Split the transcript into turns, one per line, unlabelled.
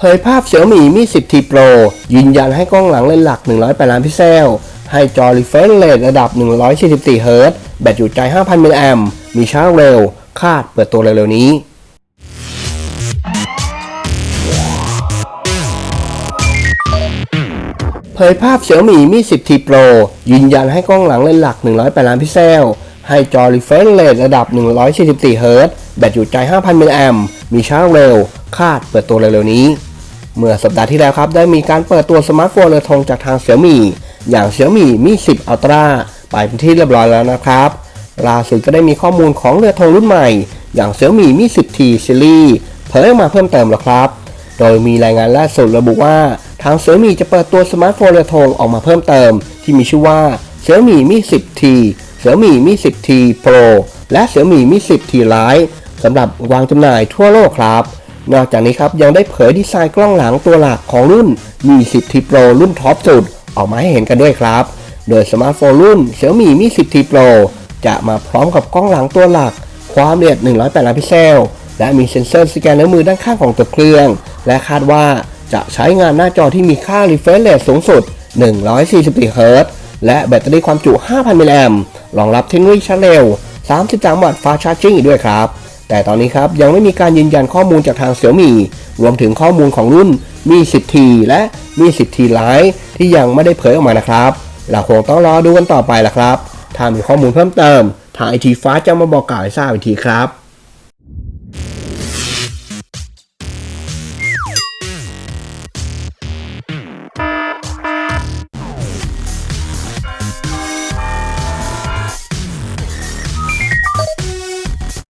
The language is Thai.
เผยภาพเสี่ยวหมี่มี 10T Pro ยืนยันให้กล้องหลังเลนส์หลัก 108 ล้านพิกเซล ให้จอ refresh rate ระดับ 144 Hz แบตอยู่ใจ 5,000 มิลลิแอมมีชาร์จเร็ว คาดเปิดตัวเร็วๆนี้เผยภาพเสี่ยวหมี่มี 10T Pro ยืนยันให้กล้องหลังเลนส์หลัก 108 ล้านพิกเซล ให้จอ refresh rate ระดับ 144 Hz แบตอยู่ใจ 5,000 มิลลิแอมมีชาร์จเร็ว คาดเปิดตัวเร็วๆนี้ เมื่อสัปดาห์ที่แล้วครับได้มีการเปิดตัวสมาร์ทโฟนเรือธงจากทางเสี่ยมี่อย่างเสี่ยมี่มี10 Ultra ไปเป็นที่เรียบร้อยแล้วนะครับล่าสุดก็ได้มีข้อมูลของเรือธงรุ่นใหม่ อย่างเสี่ยมี่มี 10T ซีรีส์เผยออกมาเพิ่มเติมแล้วครับ โดยมีรายงานล่าสุดระบุว่าทางเสี่ยมี่จะเปิดตัวสมาร์ทโฟนเรือธงออกมาเพิ่มเติม ที่มีชื่อว่าเสี่ยมี่มี 10T เสี่ยมี่มี 10T Pro และเสี่ยมี่มี 10T Lite สำหรับวางจำหน่ายทั่วโลกครับ นอกจากนี้ครับยังได้เผยดีไซน์กล้องหลังตัวหลักของรุ่นมี 10T Pro รุ่นท็อปสุด ออกมาให้เห็นกันด้วยครับ โดยสมาร์ทโฟนรุ่น Xiaomi Mi 10T Pro จะมาพร้อมกับกล้องหลังตัวหลัก ความละเอียด 108 ล้านพิกเซล และมีเซ็นเซอร์สแกนนิ้วมือด้านข้างของตัวเครื่อง และคาดว่าจะใช้งานหน้าจอที่มีค่า refresh rate สูงสุด 144 Hz และแบตเตอรี่ความจุ 5,000 มิลลิแอมรองรับเทคโนโลยีชาร์จเร็ว 33 วัตต์ fast charging อีกด้วยครับ แต่ตอนนี้ครับยังไม่มีการยืนยันข้อมูลจากทาง Xiaomi รวมถึงข้อมูลของรุ่นมี 10T และมี10ทีไลท์ที่ยังไม่ได้เผยออกมานะครับ เราคงต้องรอดูกันต่อไปละครับ ถ้ามีข้อมูลเพิ่มเติม ทางไอทีฟ้าจะมาบอกกล่าวให้ทราบอีกทีครับ